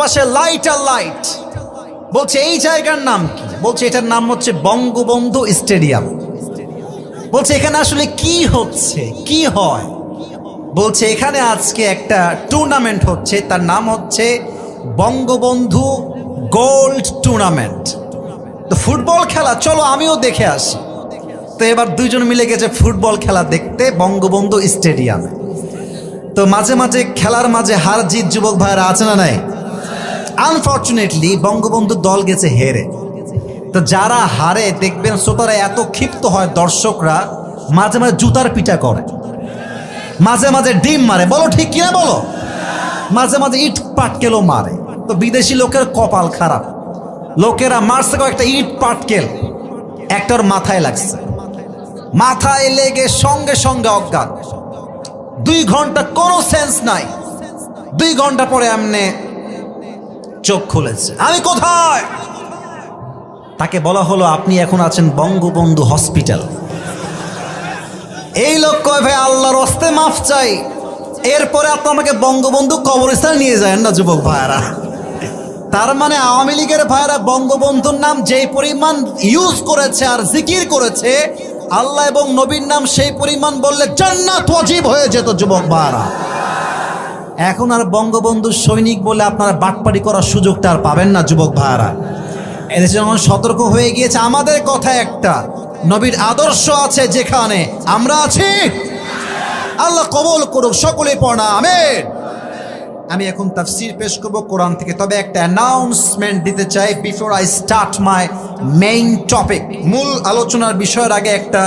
পাশে লাইট আর লাইট বলছে, এই জায়গার নাম কি? বলছে, এটার নাম হচ্ছে বঙ্গবন্ধু স্টেডিয়াম। বলছে, এখানে আসলে কি হচ্ছে? কি হয়? বলছে, এখানে আজকে একটা টুর্নামেন্ট হচ্ছে। তার নাম হচ্ছে বঙ্গবন্ধু গোল্ড টুর্নামেন্ট তো ফুটবল খেলা, চলো আমিও দেখে আসি। তো এবার দুইজন মিলে গেছে ফুটবল খেলা দেখতে বঙ্গবন্ধু স্টেডিয়ামে। তো মাঝে মাঝে খেলার মাঝে হার জিত যুবক ভাইরা আছে না নাই? আনফর্চুনেটলি বঙ্গবন্ধু দল গেছে হেরে। তো যারা হারে, দেখবেন শ্রোতারা এত ক্ষিপ্ত হয় দর্শকরা, মাঝে মাঝে জুতার পিটা করে। মাঝে মাঝে ডিম মারে। বলো ঠিক কিনা বলো? মাঝে মাঝে ইট পাটকেলও মারে। তো বিদেশি লোকের কপাল খারাপ। লোকেরা মারছে কয়েকটা ইট পাটকেল। একটার মাথায় লাগছে। মাথায় লেগে সঙ্গে সঙ্গে অজ্ঞান দুই ঘণ্টা কোনো সেন্স নাই। দুই ঘণ্টা পরে এমনে চোখ খুলেছে। আমি কোথায়? তাকে বলা হলো, আপনি এখন আছেন বঙ্গবন্ধু হসপিটাল। এই লোক কয়, ভাই, আল্লাহর হস্তে মাফ চাই। এরপরে আপনি আমাকে বঙ্গবন্ধু কবরস্থান নিয়ে যায় না, যুবক ভাইরা তার মানে আওয়ামী লীগের ভাইরা বঙ্গবন্ধুর নাম যেই পরিমাণ ইউজ করেছে আর জিকির করেছে, আল্লাহ এবং নবীর নাম সেই পরিমাণ বললে জান্নাত ওয়াজিব হয়ে যেত, যুবক ভাইরা এখন আর বঙ্গবন্ধু সৈনিক বলে আপনারা বাটপাড়ি করার সুযোগটা আর পাবেন না, যুবক ভাইরা এদেশে যখন সতর্ক হয়ে গিয়েছে, আমাদের কথা একটা, নবীর আদর্শ আছে যেখানে আমরা আছি। আল্লাহ কবল করুক সকলে পড়া, আমেন। আমি এখন তাফসির পেশ করব কোরআন থেকে, তবে একটা অ্যানাউন্সমেন্ট দিতে চাই before I start my main topic মূল আলোচনার বিষয়ের আগে একটা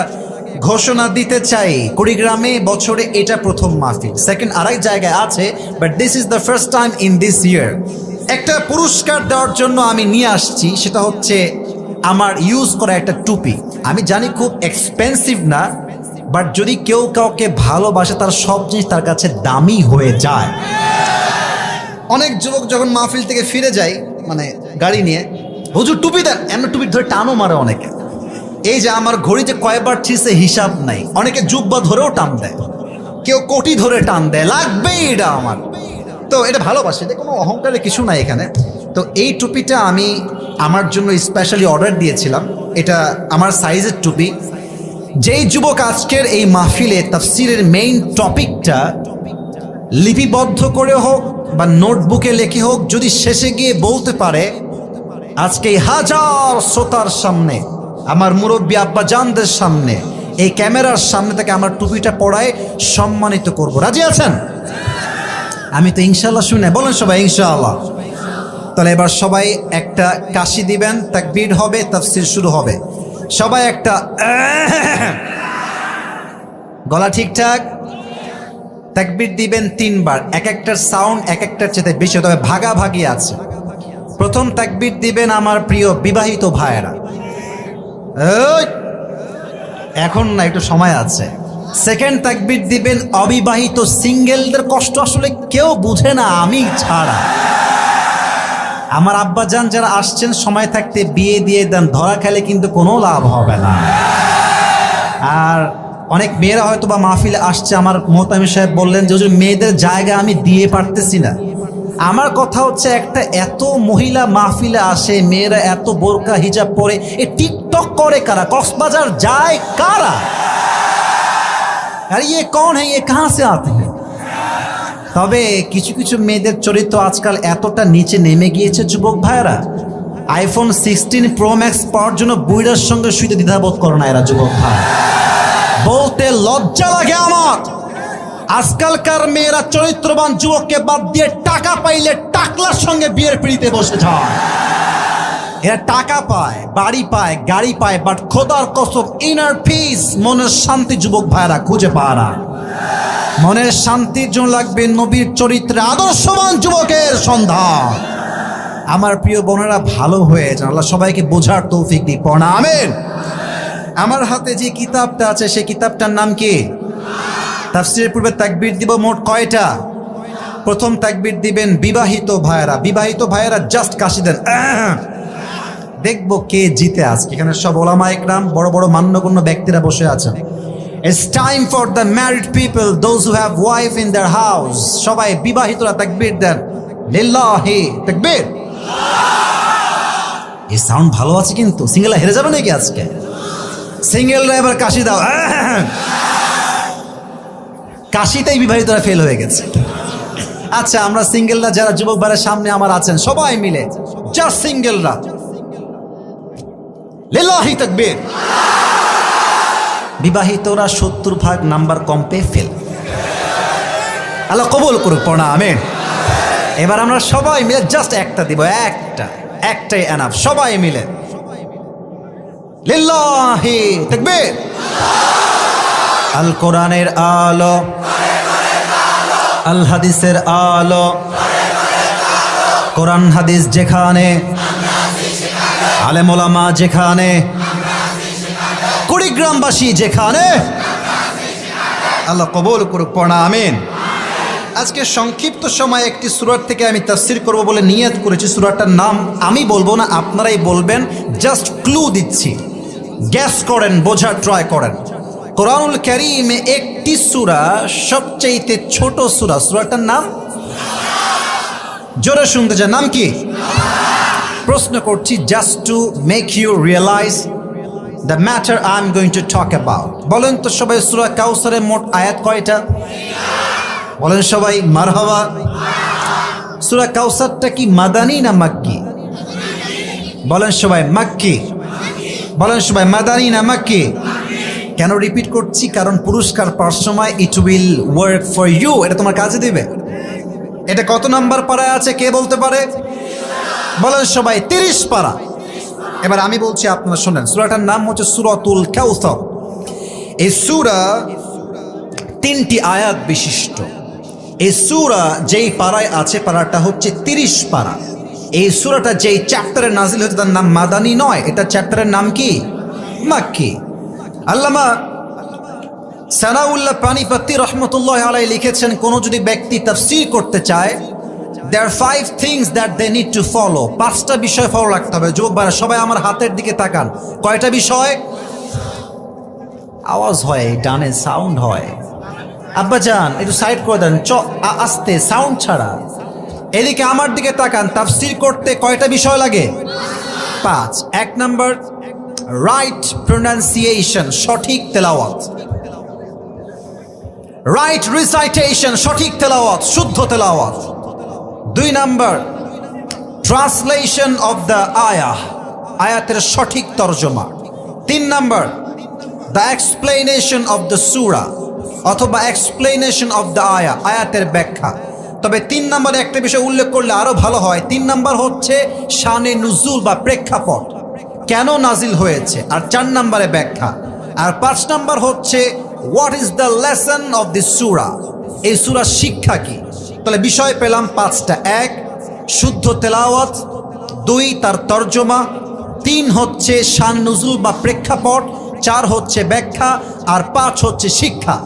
ঘোষণা দিতে চাই, কুড়িগ্রামে বছরে এটা প্রথম মাহফিল সেকেন্ড আরেক জায়গায় আছে but this is the first time in this year একটা পুরস্কার দেওয়ার জন্য আমি নিয়ে আসছি, সেটা হচ্ছে আমার ইউজ করা একটা টুপি। আমি জানি খুব এক্সপেন্সিভ না বাট যদি কেউ কাউকে ভালোবাসে, তার সব জিনিস তার কাছে দামি হয়ে যায়। অনেক যুবক যখন মাহফিল থেকে ফিরে যায় মানে গাড়ি নিয়ে, হুজুর, টুপি দেন। এমন টুপি ধরে টানও মারে অনেকে। এই যে আমার ঘড়িতে কয়বার ছিঁড়ছে হিসাব নাই, অনেকে জুব্বা ধরেও টান দেয়, কেউ কোটি ধরে টান দেয়, লাগবেই এটা আমার। তো এটা ভালোবাসে, এটা কোনো অহংকারের কিছু নাই এখানে। তো এই টুপিটা আমি আমার জন্য স্পেশালি অর্ডার দিয়েছিলাম, এটা আমার সাইজের টুপি। যেই যুবক আজকের এই মাহফিলে তাফসিরের মেইন টপিকটা লিপিবদ্ধ করে হোক বা নোটবুকে লেখে হোক, যদি শেষে গিয়ে বলতে পারে, আজকে হাজার শ্রোতার সামনে আমার মুরব্বী আব্বাজানদের সামনে, এই ক্যামেরার সামনে থেকে আমার টুপিটা পড়ায় সম্মানিত করব। রাজি আছেন? আমি তো ইনশাল্লাহ শুনে, বলেন সবাই ইনশাআল্লাহ। তাহলে এবার সবাই একটা কাশি দিবেন, তাকবীর হবে, তাফসির শুরু হবে। সবাই একটা গলা ঠিকঠাক? তাকবির দিবেন তিনবার, এক একটার সাউন্ড, এক একটার চেতে বেশি, তবে ভাগাভাগি আছে। প্রথম তাকবির দিবেন আমার প্রিয় বিবাহিত ভাইয়েরা। এখন না, একটু সময় আছে। সেকেন্ড তাকবির দিবেন অবিবাহিত সিঙ্গেলদের কষ্ট আসলে কেউ বুঝে না, আমি ছাড়া। আমার আব্বাজান যারা আসছেন, সময় থাকতে বিয়ে দিয়ে দেন, ধরা খেলে কিন্তু কোনো লাভ হবে না। আর অনেক মেয়েরা হয়তো বা মাহফিলে আসছে, আমার মোহতামি সাহেব বললেন যে মেয়েদের জায়গা আমি দিয়ে পারতেছি না। আমার কথা হচ্ছে একটা এত মহিলা মাহফিলে আসে, মেয়েরা এত বোরকা, হিজাব পরে, এ টিকটক করে কারা? কক্সবাজার যায় কারা? আর ইয়ে কন হ্যাঁ কাহা সে আতে তবে কিছু কিছু মেয়েদের চরিত্র আজকাল এতটা নিচে নেমে গিয়েছে, যুবক ভাইয়েরা। আইফোন সিক্সটিন প্রো ম্যাক্স পাওয়ার জন্য বুইড়ার সঙ্গে শুইতে দ্বিধাবোধ করে না এরা, যুবক ভাই। বলতে লজ্জা লাগে আমার। আজকালকার মেয়েরা চরিত্রবান যুবককে বাদ দিয়ে টাকা পাইলে টাকলার সঙ্গে বিয়ের পিড়িতে বসে যায়। এরা টাকা পায়, বাড়ি পায়, গাড়ি পায় বাট খোদার কসম ইনার পিস মনের শান্তি যুবক ভাইরা খুঁজে পায় না। মনের শান্তির জন্য লাগবে নবীর চরিত্রে আদর্শবান যুবকের সন্ধান। আমার প্রিয় বোনেরা, ভালো হয়ে যান। আল্লাহ সবাইকে বোঝার তৌফিক দিক, পড়া, আমেন। আমার হাতে যে কিতাবটা আছে, সেই কিতাবটার নাম কি? তাফসিরের পূর্বে তাকবীর দিব মোট কয়টা? প্রথম তাকবীর দিবেন বিবাহিত ভাইয়েরা। বিবাহিত ভাইয়েরা জাস্ট কাশি দেন! দেখব কে জিতে আজকে। এখানে সব ওলামা একরাম, বড় বড় মান্যগণ্য ব্যক্তিরা বসে আছেন it's time for the married people those who have wife in their house সবাই বিবাহিতরা তাকবীর দেন। লিল্লাহি, তাকবীর। এই সাউন্ড ভালো আছে কিন্তু। সিঙ্গেল হেরে যাবে নাকি আজকে? সিঙ্গেলরা এবার কাশি দাও। কাশিতেই বিবাহিতরা ফেল হয়ে গেছে। আচ্ছা আমরা সিঙ্গেলরা যারা যুবক বারের সামনে আমার আছেন, সবাই মিলে জাস্ট সিঙ্গেলরা লিল্লাহি তাকবীর। বিবাহিতরা সত্তর ভাগ নাম্বার কম পেয়ে ফেল আল্লাহ কবুল করুক, পড়া, আমেন। এবার আমরা সবাই মিলে জাস্ট একটা দিব, একটা, একটাই এনাফ সবাই মিলে। লিল্লাহি তাকবীর। আল কোরআনের আলো। আল হাদিসের আলো। কোরআন হাদিস যেখানে, আলেমোলামা যেখানে, কুড়িগ্রামবাসী যেখানে। আল্লাহ কবুল করুক, পড়া, আমিন। আজকে সংক্ষিপ্ত সময় একটি সুরাট থেকে আমি তাফসির করব বলে নিয়ত করেছি। সুরাটার নাম আমি বলব না, আপনারাই বলবেন, জাস্ট ক্লু দিচ্ছি। গ্যাস করেন, বোঝার, ট্রাই করেন। কোরআনুল ক্যারিমে একটি সুরা, সবচাইতে ছোট সুরা, সুরাটার নাম? জোরে শুনতে চান, নাম কি? প্রশ্ন করছি just to make you realise the matter I am going to talk about বলেন তো সবাই, সুরা কাউসারের মোট আয়াত কয়টা? বলেন সবাই, মারহাবা। সুরা কাউসারটা কি মাদানি না মাক্কি? বলেন সবাই, মাক্কি। বলেন সবাই, মাদানি না মাক্কি? কেন রিপিট করছি? কারণ পুরস্কার পাওয়ার সময় it will work for you এটা তোমার কাজে দিবে। এটা কত নাম্বার পাড়ায় আছে? কে বলতে পারে? বলেন সবাই, তিরিশ পাড়া। এবার আমি বলছি আপনারা শোনেন, সুরাটার নাম হচ্ছে সুরাতুল কাউসার। এই সুরা তিনটি আয়াত বিশিষ্ট। এই সুরা যেই পাড়ায় আছে, পাড়াটা হচ্ছে তিরিশ পাড়া। এই সুরাটা যেই চ্যাপ্টারে নাজিল হয়েছে, তার নাম মাদানি নয়। এটা চ্যাপ্টারের নাম কি? মাক্কি। আল্লামা সানাউল্লাহ পানিপত্তি রহমতুল্লাহ আলাই লিখেছেন, কোনো যদি ব্যক্তি তাফসির করতে চায় there five things that they need to follow পাঁচটা বিষয় ফলো রাখতে হবে। যুবক ভাইরা, সবাই আমার হাতের দিকে তাকান। কয়টা বিষয়? আওয়াজ হয়, ডানে সাউন্ড হয়। আব্বা যান একটু সাইড করে দেন। চ আস্তে সাউন্ড ছাড়া। এদিকে আমার দিকে তাকান। তাফসির করতে কয়টা বিষয় লাগে? পাঁচ। এক নাম্বার রাইট প্রোনাউন্সিয়েশন সঠিক তেলাওয়াত। রাইট রিসাইটেশন সঠিক তেলাওয়াত, শুদ্ধ তেলাওয়াত। দুই নাম্বার ট্রান্সলেশন অফ দ্য আয়া, আয়াতের সঠিক তর্জমা। তিন number the explanation of the সুরা অথবা এক্সপ্লেনেশন অব দ্য আয়া, আয়াতের ব্যাখ্যা। তবে তিন নম্বরে একটা বিষয় উল্লেখ করলে আরও ভালো হয়। তিন নাম্বার হচ্ছে শানে নুজুল বা প্রেক্ষাপট। কেন নাজিল হয়েছে? আর চার নম্বরে ব্যাখ্যা। আর পাঁচ নাম্বার হচ্ছে what is the lesson of this সুরা এই সুরা শিক্ষা কি? তাহলে বিষয় পেলাম পাঁচটা। এক, শুদ্ধ তেলাওয়াত। দুই, তার তর্জমা। তিন হচ্ছে শান নুজুল বা প্রেক্ষাপট। চার হচ্ছে ব্যাখ্যা। আর পাঁচ হচ্ছে শিক্ষা।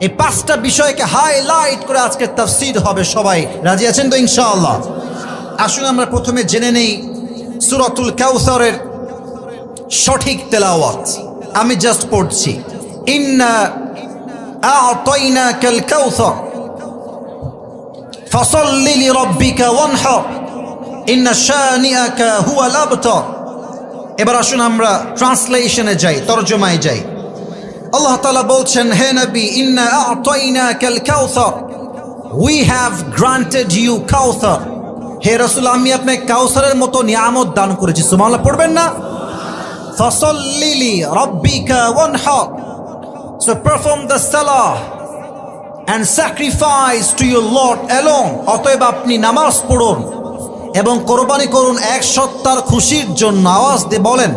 এই পাঁচটা বিষয়কে হাইলাইট করে আজকে তাফসির হবে সবাই। রাজি আছেন তো ইনশাআল্লাহ? আসুন আমরা প্রথমে জেনে নেই সুরাতুল কাউসারের সঠিক তেলাওয়াত। আমি জাস্ট পড়ছি। এবার আসুন আমরা ট্রান্সলেশনে যাই, তর্জমায় যাই। আল্লাহ বলছেন, হে নবী উই হ্যাভ গ্রান্টেড ইউ কাউসার। হে রাসূল, আমি আপনাকে কাউসারের মতো নিয়ামত দান করেছি। সুবহানাল্লাহ, পড়বেন না? ফসল্লি লিরাব্বিকা ওয়ানহার So perform the salah and sacrifice to your Lord alone. অতএব আপনি নামাজ পড়ুন এবং কোরবানি করুন এক সত্তার খুশির জন্য। আওয়াজ দিয়ে বলেন,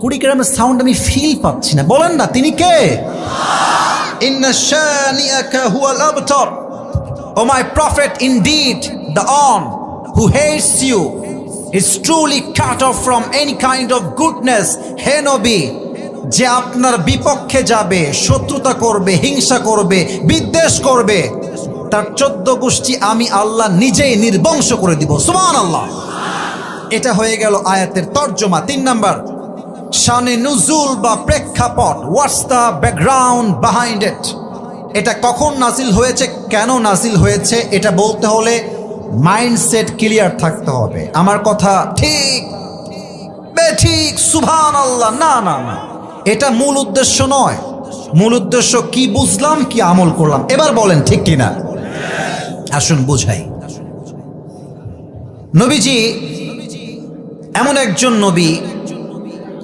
কুড়ি কুড়িগ্রামের সাউন্ড আমি ফিল পাচ্ছি না। বলেন না, তিনি কে? O my prophet indeed the one who hates you. Is truly cut off from any kind of goodness. হে যে আপনার বিপক্ষে যাবে, শত্রুতা করবে, হিংসা করবে, বিদ্বেষ করবে, তার চোদ্দ গোষ্ঠী আমি আল্লাহ নিজেই নির্বংশ করে দিব। সুমান আল্লাহ এটা হয়ে গেল আয়াতের তর্জমা। তিন নাম্বার, শানে নুজুল বা প্রেক্ষাপট হোয়াটস দ্য ব্যাকগ্রাউন্ড বিহাইন্ড এটা কখন নাজিল হয়েছে, কেন নাজিল হয়েছে, এটা বলতে হলে মাইন্ডসেট ক্লিয়ার থাকতে হবে। আমার কথা ঠিক ঠিক সুভান আল্লাহ না না না। এটা মূল উদ্দেশ্য নয়। মূল উদ্দেশ্য কি বুঝলাম, কি আমল করলাম। এবার বলেন ঠিক কিনা? আসুন বুঝাই। নবীজি, এমন একজন নবী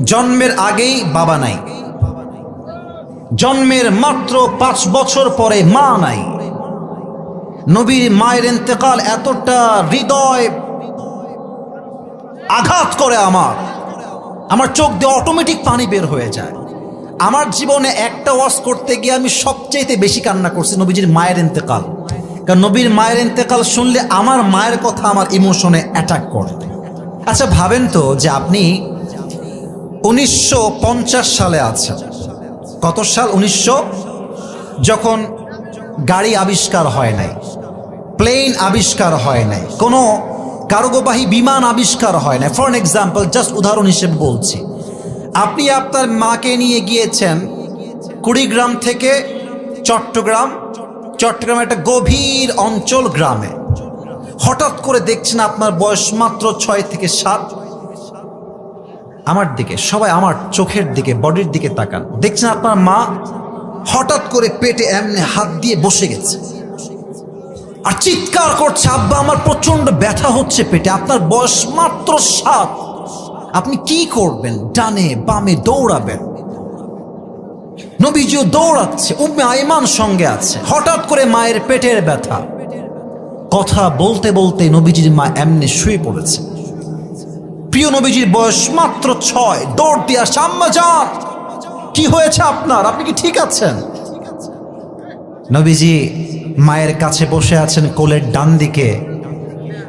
জন্মের আগেই বাবা নাই। জন্মের মাত্র পাঁচ বছর পরে মা নাই। নবীর মায়ের ইন্তেকাল এতটা হৃদয় আঘাত করে আমার। আমার চোখ দিয়ে অটোমেটিক পানি বের হয়ে যায়। আমার জীবনে একটা ওয়াশ করতে গিয়ে আমি সবচেয়ে বেশি কান্না করছি নবীজির মায়ের ইন্তেকাল। কারণ নবীর মায়ের ইন্তেকাল শুনলে আমার মায়ের কথা আমার ইমোশনে অ্যাটাক করে। আচ্ছা ভাবেন তো যে আপনি উনিশশো পঞ্চাশ সালে আছেন। কত সাল? উনিশশো? যখন গাড়ি আবিষ্কার হয় নাই, প্লেন আবিষ্কার হয় নাই, কোনো কার্গোবাহী বিমান আবিষ্কার হয় নাই। ফর এক্সাম্পল জাস্ট উদাহরণ হিসেবে বলছি। আপনি আপনার মাকে নিয়ে গিয়েছেন কুড়িগ্রাম থেকে চট্টগ্রাম। চট্টগ্রাম একটা গভীর অঞ্চল গ্রামে। হঠাৎ করে দেখছেন আপনার বয়স মাত্র ছয় থেকে সাত। আমার দিকে, সবাই আমার চোখের দিকে, বডির দিকে তাকান। দেখছেন আপনার মা হঠাৎ করে পেটে এমনি হাত দিয়ে বসে গেছে। আর চিৎকার করছে, আব্বা, আমার প্রচণ্ড ব্যথা হচ্ছে পেটে, আপনার বয়স মাত্র সাত। আপনি কি করবেন? ডানে বামে দৌড়াবেন। নবীজিও দৌড়াচ্ছে, উম্মে আইমান সঙ্গে আছে। হঠাৎ করে মায়ের পেটের ব্যথা। কথা বলতে বলতে নবীজির মা এমনি শুয়ে পড়েছে। প্রিয় নবীজির বয়স মাত্র ছয়, দৌড় দিয়া যান! কি হয়েছে আপনার? আপনি কি ঠিক আছেন? নবীজি মায়ের কাছে বসে আছেন কোলের ডান দিকে।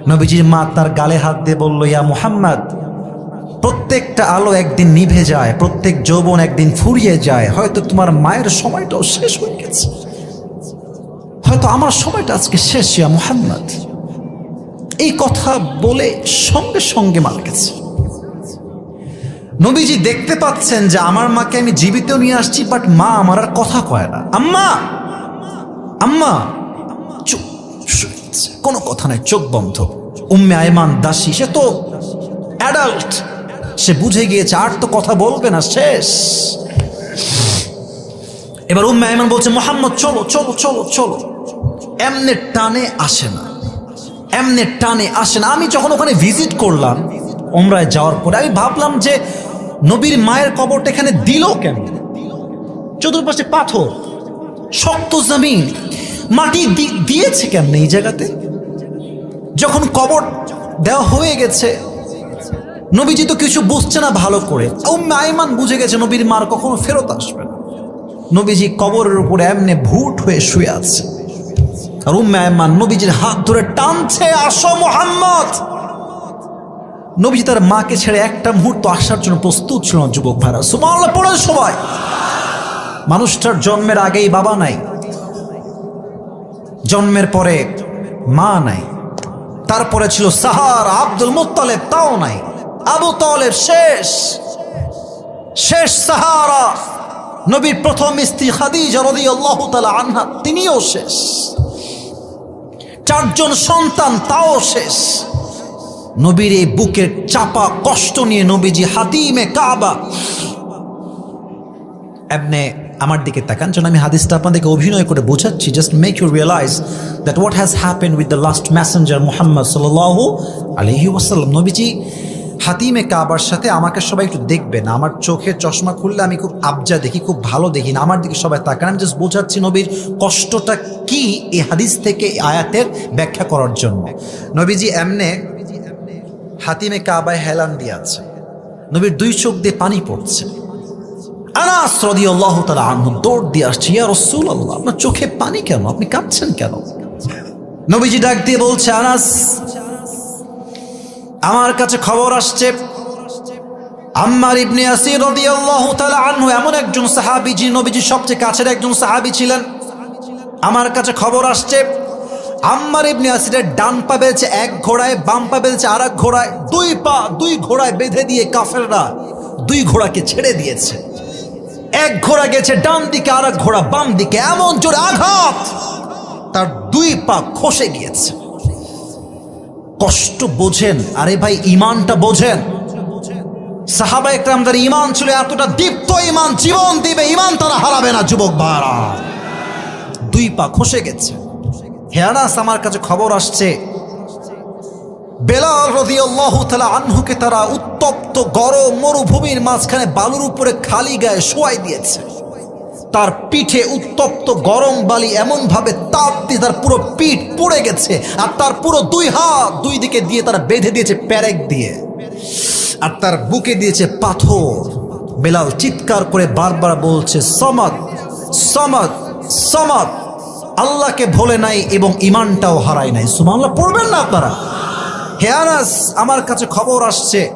নবীজির মা তার গালে হাত দিয়ে বলল, ইয়া মুহাম্মদ, প্রত্যেকটা আলো একদিন নিভে যায়, প্রত্যেক যৌবন একদিন ফুরিয়ে যায়। হয়তো তোমার মায়ের সময়টাও শেষ হয়ে গেছে। হয়তো আমার সময়টা আজকে শেষ, ইয়া মুহাম্মদ। এই কথা বলে সঙ্গে সঙ্গে মারা গেছে। নবীজি দেখতে পাচ্ছেন যে আমার মাকে আমি জীবিত নিয়ে আসছি বাট মা আমার আর কথা কয় না। আম্মা! আম্মা! চুপ কোনো কথা নাই, চোখ বন্ধ। উম্মে আয়মান দাসী, সে তো অ্যাডাল্ট সে বুঝে গিয়েছে, আর তো কথা বলবে না, শেষ। এবার উম্মে আয়মান বলছে, মোহাম্মদ, চলো চলো চলো চলো। এমনে টানে আসে না। এমনে টানে আসে না। আমি যখন ওখানে ভিজিট করলাম ওমরায় যাওয়ার পরে আমি ভাবলাম যে নবীর মায়ের কবরটা এখানে দিল কেন? চতুর্পাশে পাথর, শক্ত জমিন, মাটি দিয়েছে কেমন এই জায়গাতে? যখন কবর দেওয়া হয়ে গেছে, নবীজি তো কিছু বুঝছে না ভালো করে। উম্মে বুঝে গেছে নবীর মার কখনো ফেরত আসবে নবীজি কবরের উপরে এমনি ভুট হয়ে শুয়ে আছে। আর উম্মে আইমান নবীজির হাত ধরে টানছে, আসো মোহাম্মদ! নবীজি তার মাকে ছেড়ে একটা মুহূর্ত আসার জন্য প্রস্তুত ছিল না, যুবক ভাইরা। সুমাল্লাহ পড়ে সবাই। মানুষটার জন্মের আগেই বাবা নাই। জন্মের পরে মা নাই। তারপরে ছিল সাহার, আব্দুল মুত্তালেব, তাও নাই। আবু তালেব শেষ। শেষ সাহারা। নবীর প্রথম স্ত্রী খাদিজা রাদিয়াল্লাহু তাআলা আনহা, তিনিও শেষ। চারজন সন্তান, তাও শেষ। নবীর এই বুকের চাপা কষ্ট নিয়ে নবীজি হাতিমে কাবা। এমনে আমার দিকে তাকান, যেন আমি হাদিসটা আপনাদেরকে অভিনয় করে বোঝাচ্ছি। Just make you realise that what has happen with the last messenger Muhammad সাল্লাহ আলহি ওয়াসাল্লাম। নবীজি হাতিমে কাবার সাথে আমাকে সবাই একটু দেখবেন আমার চোখে চশমা খুললে আমি খুব আবজা দেখি, খুব ভালো দেখি না। আমার দিকে সবাই তাকান, আমি জাস্ট বোঝাচ্ছি নবীর কষ্টটা কি এই হাদিস থেকে আয়াতের ব্যাখ্যা করার জন্য। নবীজি এমনে হাতিমে কাবায় হেলান দিয়ে আছে নবীর দুই চোখ দিয়ে পানি পড়ছে। আনাস রাদিয়াল্লাহু তাআলা আনহু দৌড় দিয়ে আসছে, ইয়া রাসূলুল্লাহ, আপনার চোখে পানি কেন? আপনি কাঁদছেন কেন? নবীজি ডাক দিয়ে বলছে, আনাস, আমার কাছে খবর আসছে, আম্মার ইবনে আসির রাদিয়াল্লাহু তাআলা আনহু এমন একজন সাহাবী যিনি নবীজির সবচেয়ে কাছের একজন সাহাবী ছিলেন। আমার কাছে খবর আসছে আম্মার ইবনে আসিরের ডান পা বেঁধেছে এক ঘোড়ায়, বাম পা বেঁধেছে আর এক ঘোড়ায়, দুই পা দুই ঘোড়ায় বেঁধে দিয়ে কাফেররা দুই ঘোড়াকে ছেড়ে দিয়েছে। এক ঘোড়া গেছে ডান দিকে আর এক ঘোড়া বাম দিকে। এমন জোরে আঘাত! তার দুই পা খসে গিয়েছে। কষ্ট বোঝেন। আরে ভাই ইমানটা বোঝেন। সাহাবা একরামদের ইমান ছিল এতটা দীপ্ত ইমান জীবন দিবে ইমান তারা হারাবে না, যুবক ভাড়া দুই পা খসে গেছে। হেয়ানাস আমার কাছে খবর আসছে। বেলাল রদিয়াল্লাহু তাআলা আনহুকে তারা উত্তপ্ত গরম মরুভূমির মাঝখানে বালুর উপরে খালি গায়ে শোয়াই দিয়েছে। তার পিঠে উত্তপ্ত গরম বালি এমন ভাবে তাপ দিয়ে তার পুরো পিঠ পড়ে গেছে আর তার পুরো দুই হাত দুই দিকে দিয়ে তারা বেঁধে দিয়েছে প্যারেক দিয়ে। আর তার বুকে দিয়েছে পাথর। বেলাল চিৎকার করে বারবার বলছে, সমাদ সমাদ সমাদ। আল্লাহকে ভোলে নাই এবং ইমানটাও হারায় নাই। সুমাল্লাহ পড়বেন না আপনারা। হে আনাস, আমার কাছে খবর আসছে।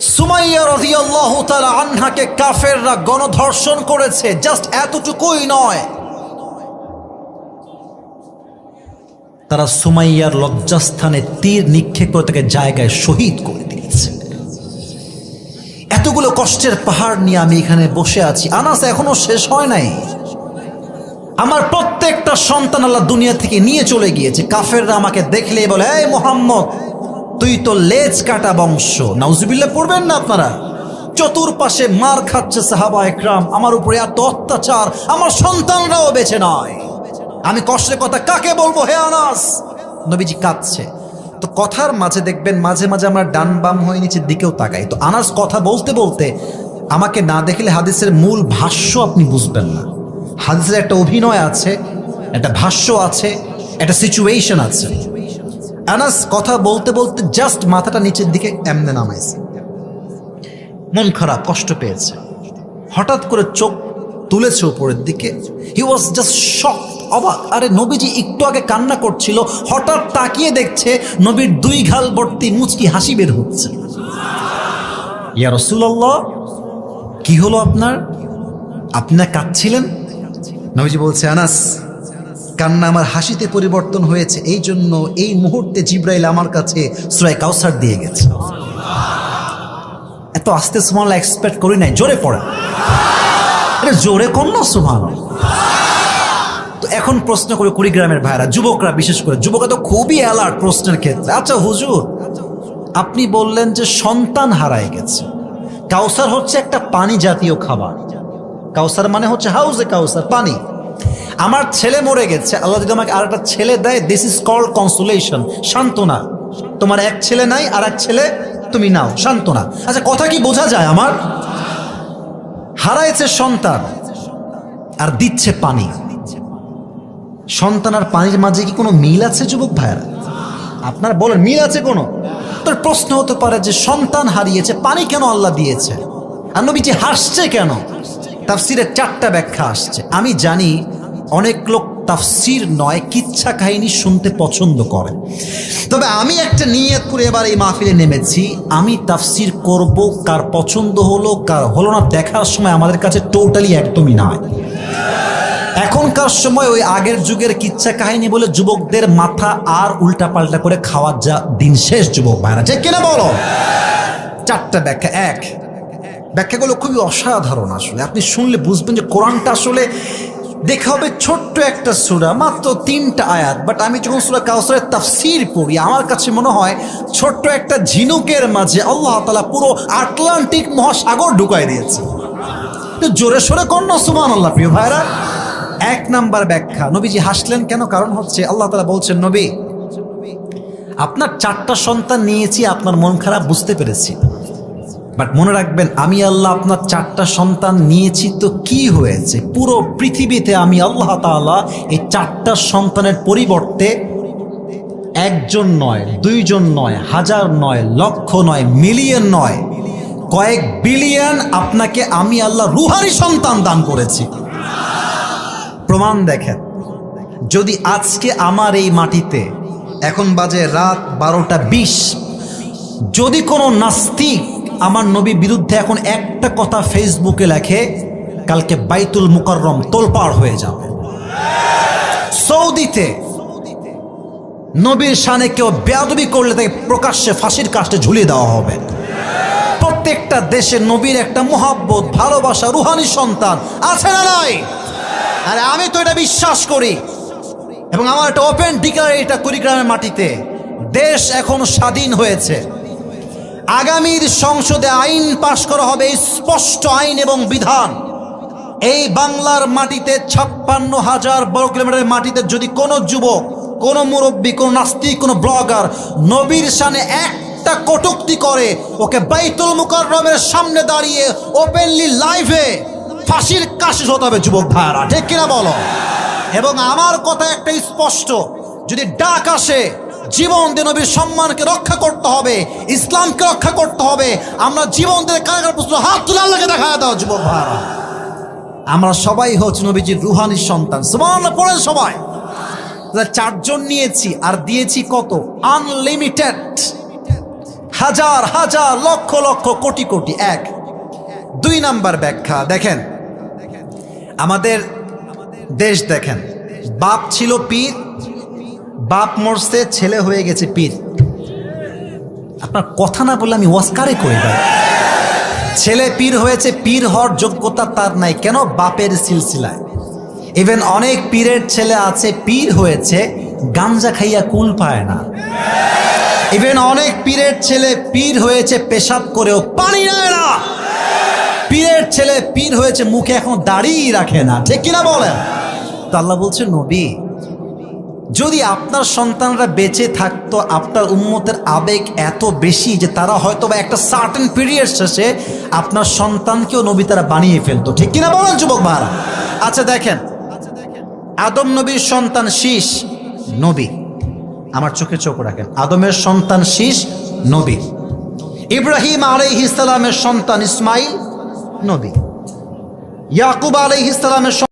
সুমাইয়া রাদিয়াল্লাহু তাআলা আনহাকে কাফেররা গণধর্ষণ করেছে, জাস্ট এতটুকুই নয়। তারা সুমাইয়ার লজ্জাস্থানে তীর নিক্ষেপ করে তাকে জায়গায় শহীদ করে দিয়েছে। এতগুলো কষ্টের পাহাড় নিয়ে আমি এখানে বসে আছি। আনাস, এখনও শেষ হয় নাই। আমার প্রত্যেকটা সন্তান আল্লাহ দুনিয়া থেকে নিয়ে চলে গিয়েছে। কাফেররা আমাকে দেখলে বলে, এই মোহাম্মদ, তুই তো লেজ কাটা বংশ। নাউজুবিল্লাহ, পড়বেন না আপনারা? চতুর্পাশে মার খাচ্ছে সাহাবা একরাম। আমার উপরে এত অত্যাচার, আমার সন্তানরাও বেঁচে নয়। আমি কষ্টের কথা কাকে বলব? হে আনাস! নবীজি কাঁদছে। তো কথার মাঝে দেখবেন, মাঝে মাঝে আমরা ডান বাম হয়ে নিচের দিকেও তাকাই। তো আনাস কথা বলতে বলতে আমাকে না দেখলে হাদিসের মূল ভাষ্য আপনি বুঝবেন না। হাদিসের একটা অভিনয় আছে, একটা ভাষ্য আছে, একটা সিচুয়েশন আছে। আনাস কথা বলতে বলতে জাস্ট মাথাটা নিচের দিকে এমনে নামাইছে। মন খারাপ, কষ্ট পেয়েছে। হঠাৎ করে চোখ তুলেছে উপরের দিকে। হি ওয়াজ জাস্ট শক অবাক। আরে নবীজি একটু আগে কান্না করছিল, হঠাৎ তাকিয়ে দেখছে নবীর দুই ঘাল ভর্তি মুচকি হাসি বের হচ্ছে। ইয়া রসুল্লাহ কি হলো আপনার? আপনি কাঁদছিলেন? নবীজি বলছে, আনাস, কান্না আমার হাসিতে পরিবর্তন হয়েছে। এই জন্য এই মুহূর্তে জিব্রাইল আমার কাছে সুরাই কাউসার দিয়ে গেছে। এত আস্তে সুমান এক্সপেক্ট করি নাই, জোরে পড়ে। জোরে কর না সুমান তো এখন প্রশ্ন করে কুড়িগ্রামের ভাইরা, যুবকরা বিশেষ করে, যুবকরা তো খুবই অ্যালার্ট প্রশ্নের ক্ষেত্রে। আচ্ছা হুজুর, আপনি বললেন যে সন্তান হারায় গেছে। কাউসার হচ্ছে একটা পানি জাতীয় খাবার। কাউসার মানে হচ্ছে হাউজে কাউসার, পানি। আমার ছেলে মরে গেছে, আল্লাহ যদি আমাকে আর একটা ছেলে দেয় দিস ইজ কল্ড কনসুলেশন সান্ত্বনা। তোমার এক ছেলে নাই আর এক ছেলে তুমি নাও, সান্ত্বনা। আচ্ছা কথা কি বোঝা যায় আমার? হারাইছে সন্তান, আর দিচ্ছে পানি। সন্তান আর পানির মাঝে কি কোনো মিল আছে, যুবক ভাইয়ারা? আপনার বলেন, মিল আছে কোনো? তোর প্রশ্ন হতে পারে যে সন্তান হারিয়েছে, পানি কেন আল্লাহ দিয়েছে? আর নবীজি হাসছে কেন? তাফসিরের চারটা ব্যাখ্যা আসছে। আমি জানি অনেক লোক তাফসির নয়, কিচ্ছা কাহিনী শুনতে পছন্দ করে। তবে আমি একটা নিয়ত করে এবার এই মাহফিলে নেমেছি। আমি তাফসির করব, কার পছন্দ হলো, কার হলো না, দেখার সময় আমাদের কাছে টোটালি একদমই নয় এখনকার সময় ওই আগের যুগের কিচ্ছা কাহিনী বলে যুবকদের মাথা আর উল্টা পাল্টা করে খাওয়ার যা দিন শেষ, যুবক ভাইরা। যে কিনা বলো? চারটা ব্যাখ্যা। এক ব্যাখ্যাগুলো খুবই অসাধারণ আসলে। আপনি শুনলে বুঝবেন যে কোরআনটা আসলে দেখা হবে ছোট্ট একটা সুরা, মাত্র তিনটা আয়াত বাট আমি যখন সুরা কাউসারের তাফসির পড়ি, আমার কাছে মনে হয় ছোট্ট একটা ঝিনুকের মাঝে আল্লাহ তালা পুরো আটলান্টিক মহাসাগর ঢুকাই দিয়েছে। একটু জোরে সোরে কন্য সুমান আল্লাহ প্রিয় ভাইরা এক নাম্বার ব্যাখ্যা। নবীজি হাসলেন কেন? কারণ হচ্ছে আল্লাহ তালা বলছেন, নবী, আপনার চারটা সন্তান নিয়েছি, আপনার মন খারাপ, বুঝতে পেরেছি। বাট মনে রাখবেন, আমি আল্লাহ আপনার চারটা সন্তান নিয়েছি, তো কি হয়েছে? পুরো পৃথিবীতে আমি আল্লাহ তাআলা এই চারটা সন্তানের পরিবর্তে একজন নয়, দুইজন নয়, হাজার নয়, লক্ষ নয়, মিলিয়ন নয়, কয়েক বিলিয়ন আপনাকে আমি আল্লাহ রুহারি সন্তান দান করেছি। প্রমাণ দেখেন, যদি আজকে আমার এই মাটিতে এখন বাজে রাত বারোটা বিশ, যদি কোনো নাস্তিক আমার নবী বিরুদ্ধে এখন একটা কথা ফেসবুকে লেখে, কালকে বাইতুল মুকররম তোলপাড় হয়ে যাবে। সৌদিতে নবীর শানে কেউ বেয়াদবি করলে তাকে প্রকাশ্যে ফাঁসির কাষ্টে ঝুলিয়ে দেওয়া হবে। প্রত্যেকটা দেশে নবীর একটা মোহাব্বত, ভালোবাসা, রুহানি সন্তান আছে না নাই? আরে আমি তো এটা বিশ্বাস করি। এবং আমার একটা ওপেন ডিকার এটা কুড়িগ্রামের মাটিতে। দেশ এখন স্বাধীন হয়েছে। আগামীর সংসদে আইন পাশ করা হবে স্পষ্ট আইন এবং বিধান। এই বাংলার মাটিতে ছাপ্পান্ন হাজার বর্গ কিলোমিটারের মাটিতে যদি কোনো যুবক, কোনো মুরব্বী, কোনো নাস্তিক, কোনো ব্লগার নবীর সামনে একটা কটুক্তি করে, ওকে বাইতুল মুকাররমের সামনে দাঁড়িয়ে ওপেনলি লাইভে ফাঁসির কাশি হতে হবে, যুবক ভাইয়ারা। ঠিক কিনা বলো? এবং আমার কথা একটা স্পষ্ট, যদি ডাক আসে জীবন দিয়ে নবীর সম্মানকে রক্ষা করতে হবে, ইসলামকে রক্ষা করতে হবে। আমরা জীবন দিয়ে কারাগার প্রশ্ন হাত তুলে আল্লাহকে দেখা দাও, যুবক ভাইয়ারা আমরা সবাই হচ্ছে নবীজির রুহানির সন্তান। সুবহানাল্লাহ, পড়েন সবাই। চারজন নিয়েছি, আর দিয়েছি কত? আনলিমিটেড হাজার হাজার, লক্ষ লক্ষ, কোটি কোটি, এক। দুই নাম্বার ব্যাখ্যা, দেখেন। আমাদের দেশ দেখেন, বাপ ছিল পীর বাপ মরছে, ছেলে হয়ে গেছে পীর। আপনার কথা না বললে আমি ওয়াস্কারে করি ভাই ছেলে পীর হয়েছে, পীর হওয়ার যোগ্যতা তার নাই। কেন? বাপের সিলসিলায়। ইভেন অনেক পীরের ছেলে আছে, পীর হয়েছে, গাঞ্জা খাইয়া কুল পায় না। ইভেন অনেক পীরের ছেলে পীর হয়েছে, পেশাব করেও পানি নেয় না। পীরের ছেলে পীর হয়েছে, মুখে এখন দাড়িই রাখে না। ঠিক কিনা বলেন? তো আল্লাহ বলছে, নবী যদি আপনার সন্তানরা বেঁচে থাকতো, আপনার উম্মতের আবেগ এত বেশি যে তারা হয়তো বা একটা সার্টেন পিরিয়ড শেষে আপনার সন্তানকেও নবী তারা বানিয়ে ফেলতো। ঠিক কিনা বলেন যুবক ভাড়া আচ্ছা দেখেন। আদম নবীর সন্তান শীষ, নবী। আমার চোখে চোখ রাখেন। আদমের সন্তান শীষ, নবী। ইব্রাহিম আলাইহ ইসলামের সন্তান ইসমাইল, নবী। ইয়াকুব আলাইহ ইসলামের